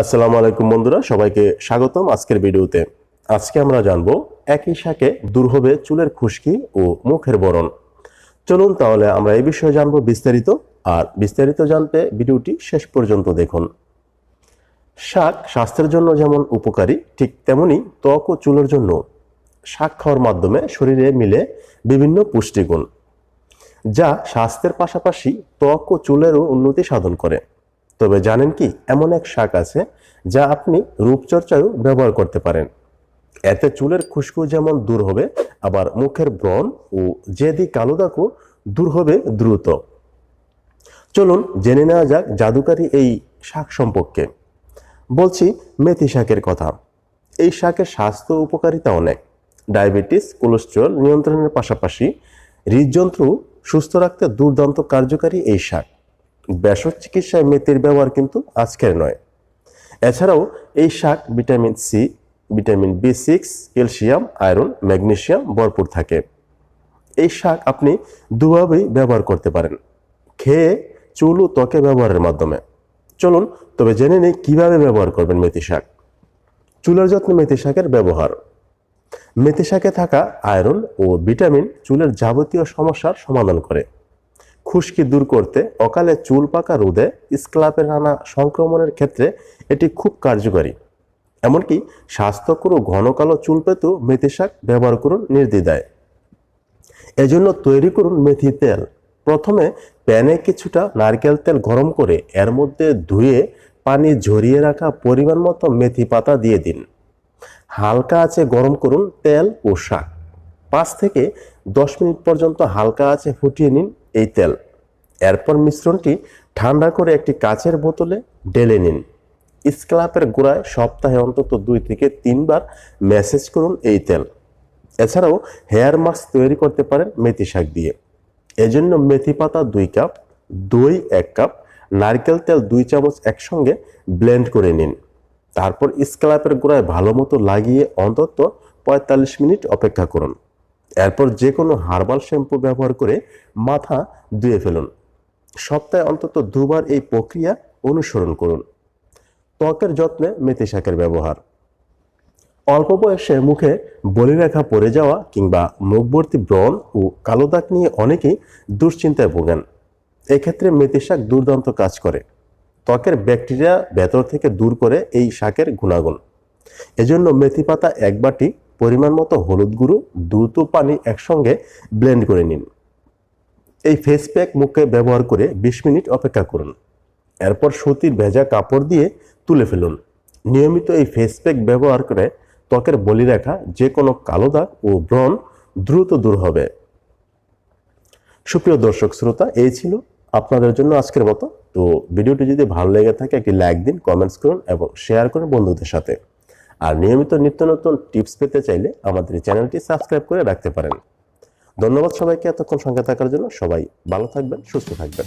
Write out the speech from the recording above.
আসসালামু আলাইকুম বন্ধুরা, সবাইকে স্বাগতম আজকের ভিডিওতে। আজকে আমরা জানব একই শাকে দূর হবে চুলের খুশকি ও মুখের বরণ। চলুন তাহলে আমরা এই বিষয়ে জানব বিস্তারিত, আর বিস্তারিত জানতে ভিডিওটি শেষ পর্যন্ত দেখুন। শাক স্বাস্থ্যের জন্য যেমন উপকারী, ঠিক তেমনি ত্বক ও চুলের জন্য শাক খাওয়ার মাধ্যমে শরীরে মিলে বিভিন্ন পুষ্টিগুণ, যা স্বাস্থ্যের পাশাপাশি ত্বক ও চুলেরও উন্নতি সাধন করে। তবে জানেন কি, এমন এক শাক আছে যা আপনি রূপচর্চায়ও ব্যবহার করতে পারেন। এতে চুলের খুশকু যেমন দূর হবে, আবার মুখের ব্রণ ও জেদি কালো দাগও দূর হবে দ্রুত। চলুন জেনে নেওয়া যাক জাদুকারী এই শাক সম্পর্কে। বলছি মেথি শাকের কথা। এই শাকের স্বাস্থ্য উপকারিতা অনেক। ডায়াবেটিস, কোলেস্ট্রল নিয়ন্ত্রণের পাশাপাশি হৃদযন্ত্র সুস্থ রাখতে দুর্দান্ত কার্যকারী এই শাক। ভেষজ চিকিৎসায় মেথির ব্যবহার কিন্তু আজকের নয়। এছাড়াও এই শাক vitamin C, vitamin B six, calcium, iron magnesium ভরপুর থাকে। এই শাক আপনি দুভাবেই ব্যবহার করতে পারেন। খেয়ে চুল ও ত্বকে ব্যবহারের মাধ্যমে। চলুন, তবে জেনে নেই কীভাবে ব্যবহার করবেন মেথি শাক। চুলের যত্নে মেথি শাকের ব্যবহার। মেথি শাকে থাকা আয়রন ও ভিটামিন চুলের যাবতীয় সমস্যার সমাধান করে। খুশকি দূর করতে অকালে চুল পাকা রোদে স্ক্লাপের নানা সংক্রমণের ক্ষেত্রে এটি খুব কার্যকরী। এমনকি স্বাস্থ্যকর ও ঘন কালো চুল পেতেও মেথি শাক ব্যবহার করুন নির্দ্বিধায়। এজন্য তৈরি করুন মেথি তেল। প্রথমে প্যানে কিছুটা নারকেল তেল গরম করে এর মধ্যে ধুয়ে পানি ঝরিয়ে রাখা পরিমাণ মতো মেথি পাতা দিয়ে দিন। হালকা আছে গরম করুন তেল ও শাক। পাঁচ থেকে দশ মিনিট পর্যন্ত হালকা আছে ফুটিয়ে নিন এই তেল। এরপর মিশ্রণটি ঠান্ডা করে একটি কাচের বোতলে ঢেলে নিন। স্ক্লাপের গোড়ায় সপ্তাহে অন্তত দুই থেকে তিনবার ম্যাসেজ করুন এই তেল। এছাড়াও হেয়ার মাস্ক তৈরি করতে পারেন মেথি শাক দিয়ে। এজন্য মেথি পাতা দুই কাপ, দই এক কাপ, নারকেল তেল দুই চামচ একসঙ্গে ব্লেন্ড করে নিন। তারপর স্ক্লাপের গোড়ায় ভালো মতো লাগিয়ে অন্তত পঁয়তাল্লিশ মিনিট অপেক্ষা করুন। এরপর যে কোনো হার্বাল শ্যাম্পু ব্যবহার করে মাথা ধুয়ে ফেলুন। সপ্তাহে অন্তত দুবার এই প্রক্রিয়া অনুসরণ করুন। ত্বকের যত্নে মেথি শাকের ব্যবহার। অল্প বয়সে মুখে বলিরেখা পড়ে যাওয়া কিংবা মুখবর্তী ব্রণ ও কালো দাগ নিয়ে অনেকেই দুশ্চিন্তায় ভোগেন। এক্ষেত্রে মেথি শাক দুর্দান্ত কাজ করে। ত্বকের ব্যাকটেরিয়া ভেতর থেকে দূর করে এই শাকের গুণাগুণ। এজন্য মেথি পাতা এক বাটি পরিমাণ মতো হলুদ গুঁড়ো দ্রুত পানি একসঙ্গে ব্লেন্ড করে নিন। এই ফেস প্যাক মুখে ব্যবহার করে বিশ মিনিট অপেক্ষা করুন। এরপর সুতির ভেজা কাপড় দিয়ে তুলে ফেলুন। নিয়মিত এই ফেস প্যাক ব্যবহার করে ত্বকের বলিরেখা যে কোনো কালো দাগ ও ব্রণ দ্রুত দূর হবে। সুপ্রিয় দর্শক শ্রোতা, এই ছিল আপনাদের জন্য আজকের মতো। তো ভিডিওটি যদি ভালো লেগে থাকে, একটি লাইক দিন কমেন্টস করুন এবং শেয়ার করুন বন্ধুদের সাথে। আর নিয়মিত নিত্য নতুন টিপস পেতে চাইলে আমাদের এই চ্যানেলটি সাবস্ক্রাইব করে রাখতে পারেন। ধন্যবাদ সবাইকে এতক্ষণ সঙ্গে থাকার জন্য। সবাই ভালো থাকবেন, সুস্থ থাকবেন।